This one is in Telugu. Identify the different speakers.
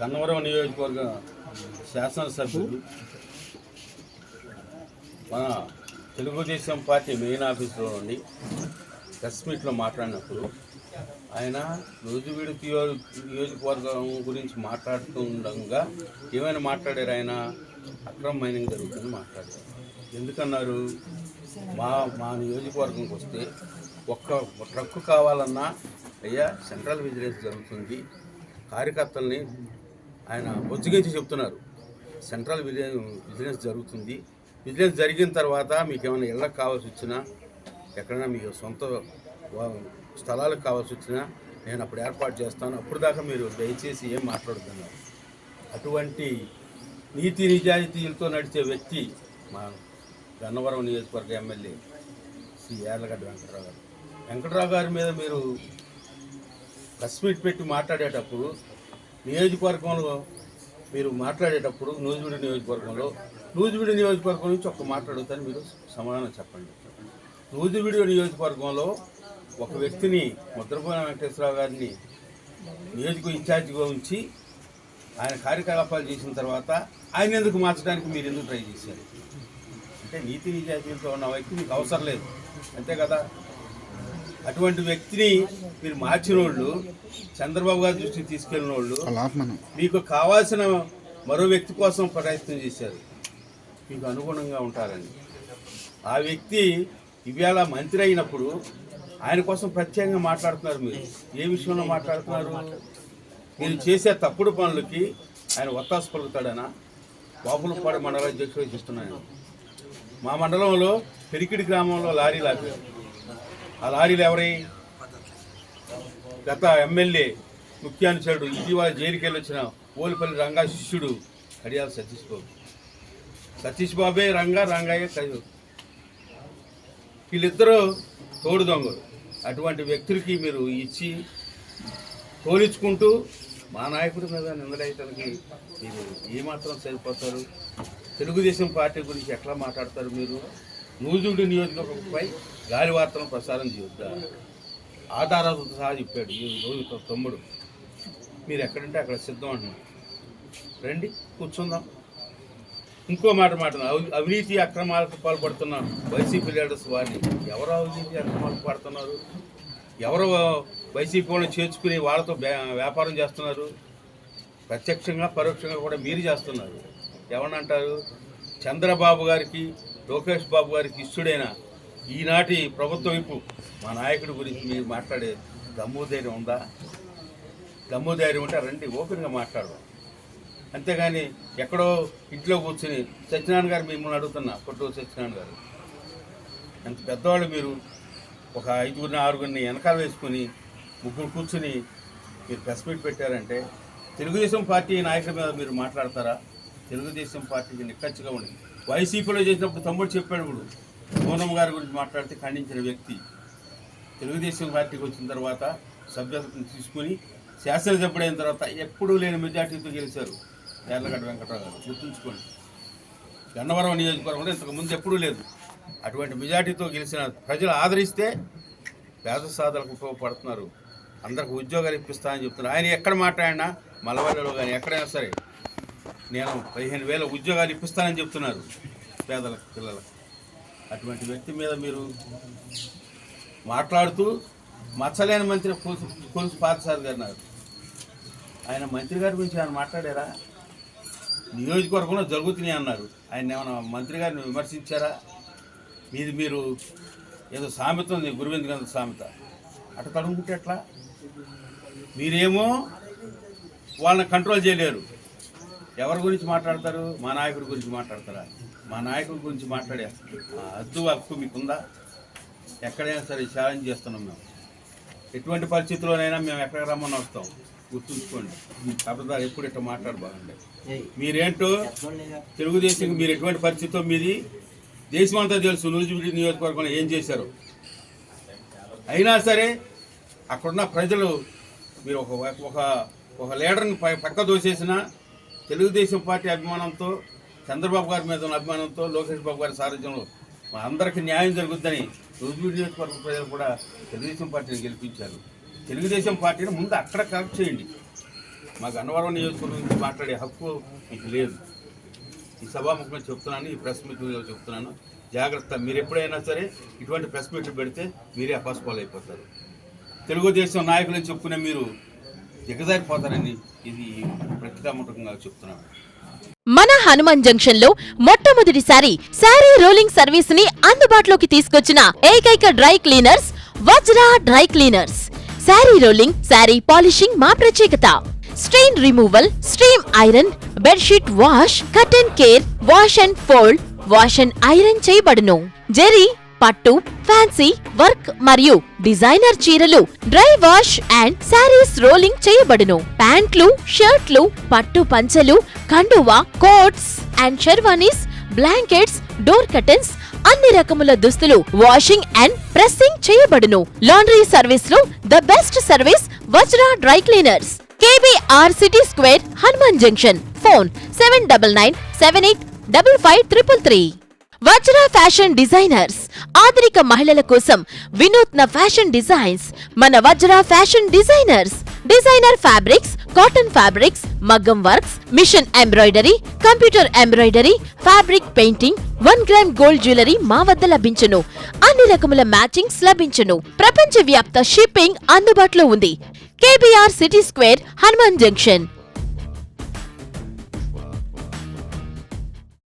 Speaker 1: గన్నవరం నియోజకవర్గ శాసనసభ్యుడు మన తెలుగుదేశం పార్టీ మెయిన్ ఆఫీసులో నుండి ప్రెస్ మీట్లో మాట్లాడినప్పుడు ఆయన రోజువీడు నియో- నియోజకవర్గం గురించి మాట్లాడుతుండగా ఏమైనా మాట్లాడారు ఆయన? అక్రమ మైనింగ్ జరుగుతుందని మాట్లాడారు. ఎందుకన్నారు? మా మా నియోజకవర్గంకి వస్తే ఒక్క ట్రక్కు కావాలన్నా అయ్యా సెంట్రల్ విజిలెన్స్ జరుగుతుంది. కార్యకర్తల్ని ఆయన బొజ్జగించి చెప్తున్నారు సెంట్రల్ విజిలెన్స్ విజిలెన్స్ జరుగుతుంది. విజిలెన్స్ జరిగిన తర్వాత మీకు ఏమైనా ఇళ్ళకి కావాల్సి వచ్చినా ఎక్కడైనా మీకు సొంత వా- స్థలాలకు కావాల్సి వచ్చినా నేను అప్పుడు ఏర్పాటు చేస్తాను. అప్పుడు దాకా మీరు దయచేసి ఏం మాట్లాడుతున్నారు అటువంటి నీతి నిజాయితీలతో నడిచే వ్యక్తి మా గన్నవరం నియోజకవర్గ ఎమ్మెల్యే శ్రీ యార్లగడ్డ వెంకటరావు గారు. వెంకటరావు గారి మీద మీరు ప్రెస్ మీట్ పెట్టి మాట్లాడేటప్పుడు నియోజకవర్గంలో మీరు మాట్లాడేటప్పుడు నూజివీడు నియోజకవర్గంలో నూజివీడు నియోజకవర్గం నుంచి ఒక మాట్లాడుతాను మీరు సమాధానం చెప్పండి. నూజివీడు నియోజకవర్గంలో ఒక వ్యక్తిని ముద్రపోయిన వెంకటేశ్వరరావు గారిని నియోజక ఇన్ఛార్జిగా ఉంచి ఆయన కార్యకలాపాలు చేసిన తర్వాత ఆయన ఎందుకు మార్చడానికి మీరు ఎందుకు ట్రై చేశారు? అంటే నీతి నిజాయితీలతో ఉన్న వ్యక్తి మీకు అవసరం లేదు. అంతే కదా? అటువంటి వ్యక్తిని మీరు మార్చిన వాళ్ళు చంద్రబాబు గారి దృష్టికి తీసుకెళ్ళిన వాళ్ళు మీకు కావాల్సిన మరో వ్యక్తి కోసం ప్రయత్నం చేశారు. మీకు అనుగుణంగా ఉంటారని. ఆ వ్యక్తి ఇవాళ మంత్రి అయినప్పుడు ఆయన కోసం ప్రత్యేకంగా మాట్లాడుతున్నారు మీరు. ఏ విషయంలో మాట్లాడుతున్నారు? మీరు చేసే తప్పుడు పనులకి ఆయన ఒత్తాసు పలుకుతాడనా? బాపులపాడు మండల అధ్యక్షుడు చూస్తున్నాను మా మండలంలో పెరికిడి గ్రామంలో లారీలు ఆపారు ఆ లారీలు ఎవరై? గత ఎమ్మెల్యే ముఖ్యానుచరుడు ఇటీవల జైలుకెళ్ళి వచ్చిన ఓలిపల్లి రంగా శిష్యుడు కడియాల సతీష్ బాబు. సతీష్ బాబే రంగా రంగయ్య కయ్యూ వీళ్ళిద్దరూ తోడు దొంగలు. అటువంటి వ్యక్తులకి మీరు ఇచ్చి తోలించుకుంటూ మా నాయకుడి మీద నిందలైతానికి మీరు ఏమాత్రం సరిపోతారు? తెలుగుదేశం పార్టీ గురించి ఎట్లా మాట్లాడతారు మీరు? నూజుడి నియోజకవర్గంపై గాలి వార్తలను ప్రసారం చేయొద్దా ఆధారాలతో సహా చెప్పాడు ఈ రోజు తమ్ముడు. మీరు ఎక్కడంటే అక్కడ సిద్ధం అంటున్నారు రండి కూర్చుందాం. ఇంకో మాట మాట అవి- అవినీతి అక్రమాలకు పాల్పడుతున్న వైసీపీ లీడర్స్ వారిని. ఎవరు అవినీతి అక్రమాలకు పడుతున్నారు ఎవరు వైసీపీ వాళ్ళని చేర్చుకుని వాళ్ళతో వ్యాపారం చేస్తున్నారు? ప్రత్యక్షంగా పరోక్షంగా కూడా మీరు చేస్తున్నారు. ఎవరంటారు చంద్రబాబు గారికి లోకేష్ బాబు గారికి ఇష్టడైన ఈనాటి ప్రభుత్వ వైపు మా నాయకుడి గురించి మీరు మాట్లాడే దమ్ము ధైర్యం ఉందా? దమ్ము ధైర్యం ఉంటే రండి ఓపెన్గా మాట్లాడదాం. అంతేగాని ఎక్కడో ఇంట్లో కూర్చుని సత్యనారాయణ గారు మిమ్మల్ని అడుగుతున్నా కొట్టు సత్యనారాయణ గారు. ఎంత పెద్దవాళ్ళు మీరు? ఒక ఐదుగురిని ఆరుగురిని వెనకాల వేసుకుని ముగ్గురు కూర్చుని మీరు ప్రెస్ మీట్ పెట్టారంటే తెలుగుదేశం పార్టీ నాయకుల మీద మీరు మాట్లాడతారా? తెలుగుదేశం పార్టీకి నిక్కచ్చిగా ఉండింది వైసీపీలో చేసినప్పుడు తమ్ముడు చెప్పాడు ఇప్పుడు పూనమ్మ గారి గురించి మాట్లాడితే ఖండించిన వ్యక్తి. తెలుగుదేశం పార్టీకి వచ్చిన తర్వాత సభ్యత్వం తీసుకుని శాసనసభ్యుడైన తర్వాత ఎప్పుడూ లేని మెజార్టీతో గెలిచారు యార్లగడ్డ వెంకటరావు గారు. గుర్తుంచుకోండి. గన్నవరం నియోజకవర్గంలో ఇంతకుముందు ఎప్పుడూ లేదు. అటువంటి మెజార్టీతో గెలిచిన ప్రజలు ఆదరిస్తే పేద సాధనకు ఉపయోగపడుతున్నారు. అందరికి ఉద్యోగాలు ఇప్పిస్తానని చెప్తున్నారు. ఆయన ఎక్కడ మాట్లాడినా మలవల్లిలో కానీ ఎక్కడైనా సరే నేను పదిహేను వేల ఉద్యోగాలు ఇప్పిస్తానని చెప్తున్నారు పేదలకు పిల్లలకు. అటువంటి వ్యక్తి మీద మీరు మాట్లాడుతూ మచ్చలేని మంత్రి కొలుసు కొలుసు పాతసారి గారు అన్నారు ఆయన మంత్రి గారి గురించి ఆయన మాట్లాడారా? నియోజకవర్గంలో జరుగుతున్నాయి అన్నారు. ఆయన ఏమైనా మంత్రి గారిని విమర్శించారా? మీది మీరు ఏదో సామెత ఉంది గురువింద్ గంధ సామెత. అటు కడుగుంటే ఎట్లా? మీరేమో వాళ్ళని కంట్రోల్ చేయలేరు. ఎవరి గురించి మాట్లాడతారు? మా నాయకుడి గురించి మాట్లాడతారా? మా నాయకుడి గురించి మాట్లాడే ఆ హద్దు హక్కు మీకుందా? ఎక్కడైనా సరే ఛాలెంజ్ చేస్తున్నాం మేము. ఎటువంటి పరిస్థితుల్లోనైనా మేము ఎక్కడ రమ్మని వస్తాం. గుర్తుంచుకోండి. కబర్దారు ఎప్పుడు ఇట్లా మాట్లాడబాగండి మీరేంటో తెలుగుదేశం మీరు ఎటువంటి పరిస్థితితో మీది? దేశమంతా తెలుసు. నూజివీడి నియోజకవర్గంలో ఏం చేశారు? అయినా సరే అక్కడున్న ప్రజలు మీరు ఒక ఒక ఒక లీడర్ని ప- పక్క దోసేసిన తెలుగుదేశం పార్టీ అభిమానంతో చంద్రబాబు గారి మీద ఉన్న అభిమానంతో లోకేష్ బాబు గారి సారథ్యంలో మా అందరికీ న్యాయం జరుగుద్దని నూజివీడి నియోజకవర్గ ప్రజలు కూడా తెలుగుదేశం పార్టీని గెలిపించారు. తెలుగుదేశం పార్టీని ముందు అక్కడ కరెక్ట్ చేయండి. మాకు అన్నవరం నియోజకవర్గం గురించి మాట్లాడే హక్కు మీకు లేదు. ఈ సభాముఖంగా చెప్తున్నాను ఈ ప్రెస్ మీట్లో చెప్తున్నాను. జాగ్రత్త మీరు ఎప్పుడైనా సరే ఇటువంటి ప్రెస్ మీట్లు పెడితే మీరే అపాస్పాలు అయిపోతారు. తెలుగుదేశం నాయకులని చెప్పుకునే మీరు దిగజారిపోతారని ఇది ప్రతికాముఖంగా చెప్తున్నాను.
Speaker 2: మన హనుమాన్ జంక్షన్లో మొట్టమొదటిసారి శారీ రోలింగ్ సర్వీస్ని అందుబాటులోకి తీసుకొచ్చిన ఏకైక dry cleaners Vajra dry cleaners. Sari rolling sari polishing మా ప్రత్యేకత. Strain removal stream iron bedsheet wash cotton care wash and fold wash and iron చేయబడును. జెరీ పట్టు ఫ్యాన్సీ వర్క్ మరియు డిజైనర్ చీరలు dry wash and saris rolling చేయబడును. ప్యాంట్లు షర్ట్లు పట్టు పంచలు కండువా coats and sherwanis blankets door curtains అన్ని రకముల దుస్తులు వాషింగ్ అండ్ ప్రెస్సింగ్ చేయబడును. లాండ్రీ సర్వీస్లో the best service Vajra dry cleaners KBR city square Hanuman junction phone seven double nine seven eight double five triple three Vajra fashion designers ఆధునిక మహిళల కోసం వినూత్న ఫ్యాషన్ డిజైన్స్. మన Vajra fashion designers. Designer fabrics cotton fabrics మగ్గం works machine embroidery computer embroidery fabric painting one gram gold jewellery మా వద్ద లభించును. అన్ని రకముల మ్యాచింగ్స్ లభించును. ప్రపంచ వ్యాప్త షిప్పింగ్ అందుబాటులో ఉంది. KBR city square Hanuman junction.